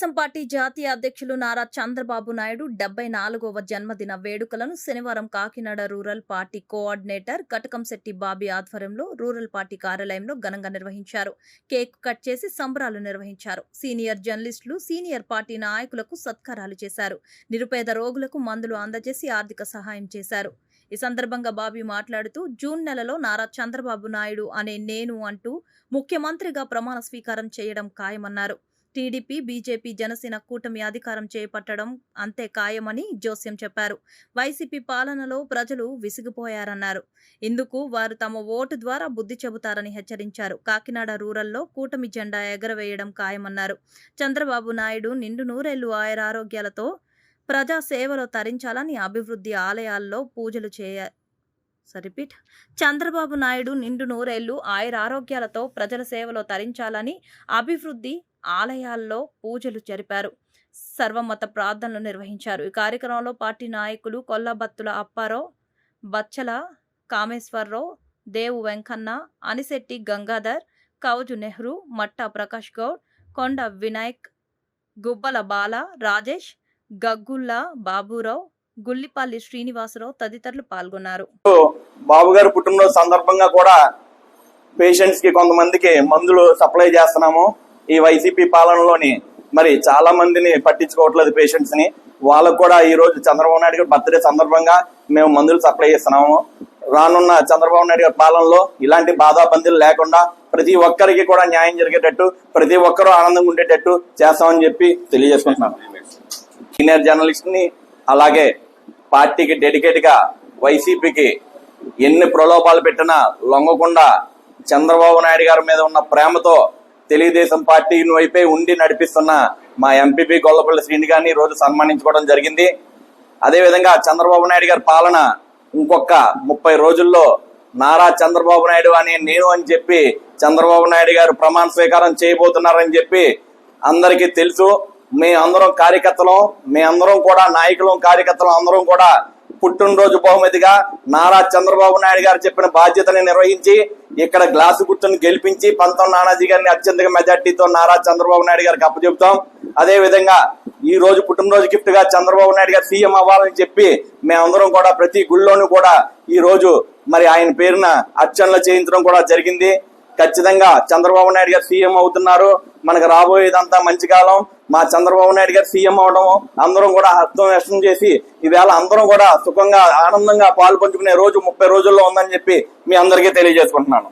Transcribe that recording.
Telugu Desam party జాతీయ అధ్యక్షులు నారా చంద్రబాబు నాయుడు డెబ్బై నాలుగవ జన్మదిన వేడుకలను శనివారం Kakinada rural party coordinator Katakamsetti Bobby ఆధ్వర్యంలో రూరల్ పార్టీ కార్యాలయంలో ఘనంగా నిర్వహించారు. కేక్ కట్ చేసి సంబరాలు నిర్వహించారు. సీనియర్ జర్నలిస్టులు సీనియర్ పార్టీ నాయకులకు సత్కారాలు చేశారు. నిరుపేద రోగులకు మందులు అందజేసి ఆర్థిక సహాయం చేశారు. ఈ సందర్భంగా బాబీ మాట్లాడుతూ జూన్ నెలలో నారా చంద్రబాబు నాయుడు అనే నేను అంటూ ముఖ్యమంత్రిగా ప్రమాణ స్వీకారం చేయడం ఖాయమన్నారు. టీడీపీ బీజేపీ జనసేన కూటమి అధికారం చేపట్టడం అంతే ఖాయమని జోస్యం చెప్పారు. వైసీపీ పాలనలో ప్రజలు విసిగిపోయారన్నారు. ఇందుకు వారు తమ ఓటు ద్వారా బుద్ధి చెబుతారని హెచ్చరించారు. కాకినాడ రూరల్లో కూటమి జెండా ఎగరవేయడం ఖాయమన్నారు. చంద్రబాబు నాయుడు నిండు నూరేళ్ళు ఆయురారోగ్యాలతో ప్రజా సేవలో తరించాలని అభివృద్ధి ఆలయాల్లో పూజలు చేయ సరిపీట్ చంద్రబాబు నాయుడు నిండు నూరేళ్ళు ఆయురారోగ్యాలతో ప్రజల సేవలో తరించాలని అభివృద్ధి ఆలయాల్లో పూజలు జరిపారు. సర్వమత ప్రార్థనలు నిర్వహించారు. ఈ కార్యక్రమంలో పార్టీ నాయకులు కొల్లబత్తుల అప్పారావు బచ్చల కామేశ్వరరావు దేవు వెంకన్న అనిశెట్టి గంగాధర్ కౌజు నెహ్రూ మట్టా ప్రకాష్ గౌడ్ కొండ వినాయక్ గుబ్బల బాల రాజేష్ గగ్గుల్లా బాబురావు గుల్లిపల్లి శ్రీనివాసరావు తదితరులు పాల్గొన్నారు. బాబు పుట్టినరోజు సందర్భంగా కూడా పేషెంట్స్కి కొంతమందికి మందులు సప్లై చేస్తున్నాము. ఈ వైసీపీ పాలనలోని మరి చాలా మందిని పట్టించుకోవట్లేదు పేషెంట్స్ని. వాళ్ళకు కూడా ఈ రోజు చంద్రబాబు నాయుడు గారి బర్త్డే సందర్భంగా మేము మందులు సప్లై చేస్తున్నాము. రానున్న చంద్రబాబు నాయుడు గారి పాలనలో ఇలాంటి బాధాబందీలు లేకుండా ప్రతి ఒక్కరికి కూడా న్యాయం జరిగేటట్టు ప్రతి ఒక్కరూ ఆనందంగా ఉండేటట్టు చేస్తామని చెప్పి తెలియజేసుకుంటున్నాను. సీనియర్ జర్నలిస్ట్ని అలాగే పార్టీకి డెడికేట్గా వైసీపీకి ఎన్ని ప్రలోభాలు పెట్టినా లొంగకుండా చంద్రబాబు నాయుడు గారి మీద ఉన్న ప్రేమతో తెలుగుదేశం పార్టీ వైపే ఉండి నడిపిస్తున్న మా ఎంపీపీ గొల్లపల్లి శ్రీని గారిని రోజు సన్మానించుకోవడం జరిగింది. అదేవిధంగా చంద్రబాబు నాయుడు గారి పాలన ఇంకొక ముప్పై రోజుల్లో నారా చంద్రబాబు నాయుడు అని నేను అని చెప్పి చంద్రబాబు నాయుడు గారు ప్రమాణ స్వీకారం చేయబోతున్నారని చెప్పి అందరికీ తెలుసు. మేమందరం అందరం కార్యకర్తలం మీ అందరం కూడా నాయకులం కార్యకర్తలం అందరం కూడా పుట్టినరోజు బహుమతిగా నారా చంద్రబాబు నాయుడు గారు చెప్పిన బాధ్యతని నిర్వహించి ఇక్కడ గ్లాసు గుర్తును గెలిపించి పంతం నానాజీ గారిని అత్యంత మెజార్టీతో నారా చంద్రబాబు నాయుడు గారికి అప్పచెబుతాం. అదే విధంగా ఈ రోజు పుట్టినరోజు గిఫ్ట్గా చంద్రబాబు నాయుడు గారు సీఎం అవ్వాలని చెప్పి మేమందరం కూడా ప్రతి గుళ్ళోనూ కూడా ఈ రోజు మరి ఆయన పేరున అర్చనలు చేయించడం కూడా జరిగింది. ఖచ్చితంగా చంద్రబాబు నాయుడు గారు సీఎం అవుతున్నారు. మనకు రాబోయేదంతా మంచి కాలం. మా చంద్రబాబు నాయుడు గారు సీఎం అవడం అందరం కూడా హస్తం వ్యక్తం చేసి ఈవేళ అందరం కూడా సుఖంగా ఆనందంగా పాలు పంచుకునే రోజు ముప్పై రోజుల్లో ఉందని చెప్పి మీ అందరికీ తెలియజేసుకుంటున్నాను.